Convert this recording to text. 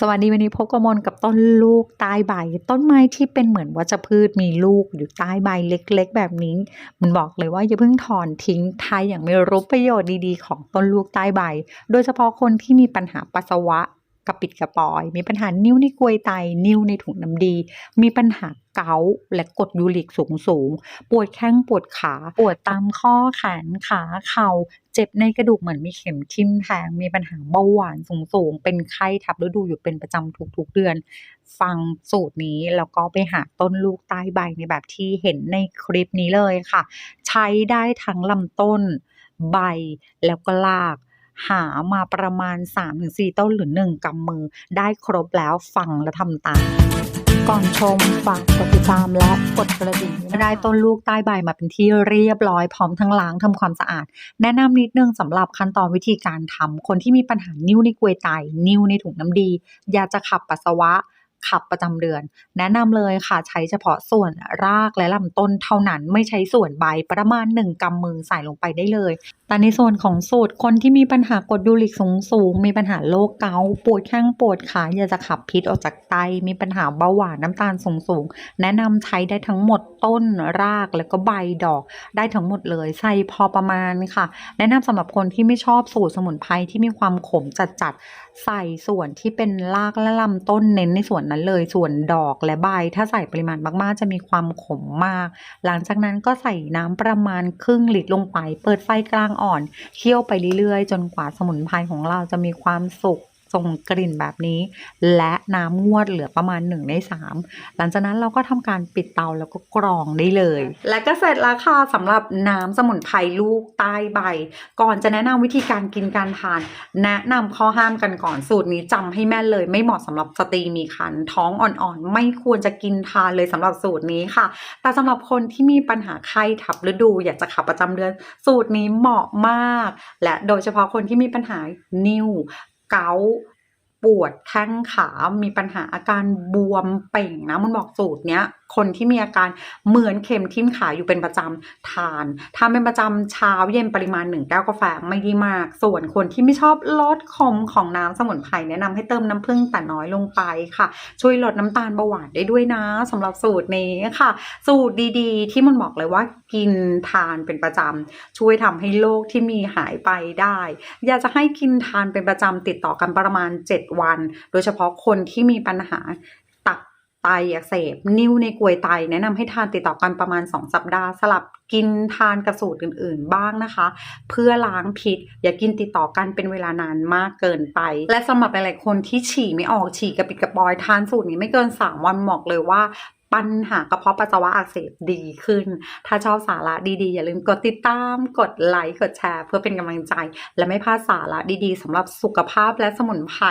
สวัสดีวันนี้พบกบมลกับต้นลูกใต้ใบ ต้นไม้ที่เป็นเหมือนวัชพืชมีลูกอยู่ใต้ใบเล็กๆ แบบนี้ มันบอกเลยว่าอย่าเพิ่งถอนทิ้งทายอย่างไม่รู้ประโยชน์ดีๆ ของต้นลูกใต้ใบ โดยเฉพาะคนที่มีปัญหาปัสสาวะกระปิดกระปอย มีปัญหานิ้วในกลวยไต นิ้วในถุงน้ำดี มีปัญหาเกาต์และกดยูริกสูงสูงๆปวดแข้งปวดขา ปวดตามข้อแขนขาเข่า เจ็บในกระดูกเหมือนมีเข็มทิ่มแทง มีปัญหาเบาหวานสูงๆ เป็นไข้ทับฤดูอยู่เป็นประจำทุกๆเดือน ฟังสูตรนี้แล้วก็ไปหาต้นลูกใต้ใบในแบบที่เห็นในคลิปนี้เลยค่ะ ใช้ได้ทั้งลำต้นใบแล้วก็รากหามาประมาณ 3-4 ต้นหรือ 1กำมือ ได้ครบแล้วฟังและทำตาม ก่อนชมฝากกดติดตามและกดกระดิ่งได้ต้นลูกใต้ใบมาเป็นที่เรียบร้อยพร้อมทั้งล้างทำความสะอาด แนะนำนิดนึงสำหรับขั้นตอนวิธีการทำคนที่มีปัญหานิ้วในกลวยไตนิ้วในถุงน้ำดี อยากจะขับปัสสาวะ ขับประจำเดือน แนะนำเลยค่ะใช้เฉพาะส่วนรากและลำต้นเท่านั้นไม่ใช้ส่วนใบประมาณ 1กำมือใส่ลงไปได้เลย แต่ในส่วนของสูตรคนที่มีปัญหากรดยูริกสูงสูงมีปัญหาโรคเกาต์ปวดแข้งปวดขาอยากจะขับพิษออกจากไตมีปัญหาเบาหวานน้ำตาลสูงสูงแนะนำใช้ได้ทั้งหมดต้นรากแล้วก็ใบดอกได้ทั้งหมดเลยใส่พอประมาณค่ะ แนะนำสำหรับคนที่ไม่ชอบสูตรสมุนไพรที่มีความขมจัดๆใส่ส่วนที่เป็นรากและลำต้นเน้นในส่วนนั้นเลย ส่วนดอกและใบ ถ้าใส่ปริมาณมากๆ จะมีความขมมาก หลังจากนั้นก็ใส่น้ำประมาณครึ่งลิตรลงไป เปิดไฟกลางอ่อน เคี่ยวไปเรื่อยๆ จนกว่าสมุนไพรของเราจะมีความสุก ส่งกลิ่นแบบนี้ และน้ำงวดเหลือประมาณ1ใน3 หลังจากนั้นเราก็ทำการปิดเตาแล้วก็กรองได้เลย และก็เสร็จแล้วค่ะสำหรับน้ำสมุนไพรลูกใต้ใบ ก่อนจะแนะนำวิธีการกินการทาน แนะนำข้อห้ามกันก่อนสูตรนี้จำให้แม่นเลย ไม่เหมาะสำหรับสตรีมีครรภ์ท้องอ่อนๆ ไม่ควรจะกินทานเลยสำหรับสูตรนี้ค่ะ แต่สำหรับคนที่มีปัญหาไข้ทับฤดู อยากจะขับประจำเดือน สูตรนี้เหมาะมาก และโดยเฉพาะคนที่มีปัญหานิ่ว เกาปวดแข้งขา มีปัญหาอาการบวมเป่งนะ มันบอกสูตรเนี้ยคนที่มีอาการเหมือนเข็มทิ่มขาอยู่เป็นประจำทานทานเป็นประจำเช้าเย็นปริมาณหนึ่งแก้วกาแฟไม่ด้มาก ส่วนคนที่ไม่ชอบลดคมของน้ำสมุนไพรแนะนำให้เติมน้ำผึ้งแต่น้อยลงไปค่ะ ช่วยลดน้ำตาลเบาหวานได้ด้วยนะสำหรับสูตรนี้ค่ะ สูตรดีๆ ที่มันบอกเลยว่ากินทานเป็นประจำช่วยทำให้โรคที่มีหายไปได้ อยากจะให้กินทานเป็นประจำติดต่อกันประมาณ 7 วัน โดยเฉพาะคนที่มีปัญหา ไตอักเสบ นิ้วในกลวยไต แนะนำให้ทานติดต่อกันประมาณ 2 สัปดาห์ สลับกินทานกับสูตรอื่น ๆ บ้างนะคะ เพื่อล้างพิษ อย่ากินติดต่อกันเป็นเวลานานมากเกินไป และสำหรับหลายๆคนที่ฉี่ไม่ออกฉี่กระปิดกระปอยทานสูตรนี้ไม่เกิน 3 วันบอกเลยว่าปัญหากระเพาะปัสสาวะอักเสบดีขึ้น ถ้าชอบสาระดีๆ อย่าลืมกดติดตาม กดไลค์ กดแชร์ เพื่อเป็นกำลังใจ และไม่พลาดสาระดีๆสำหรับสุขภาพและสมุนไพร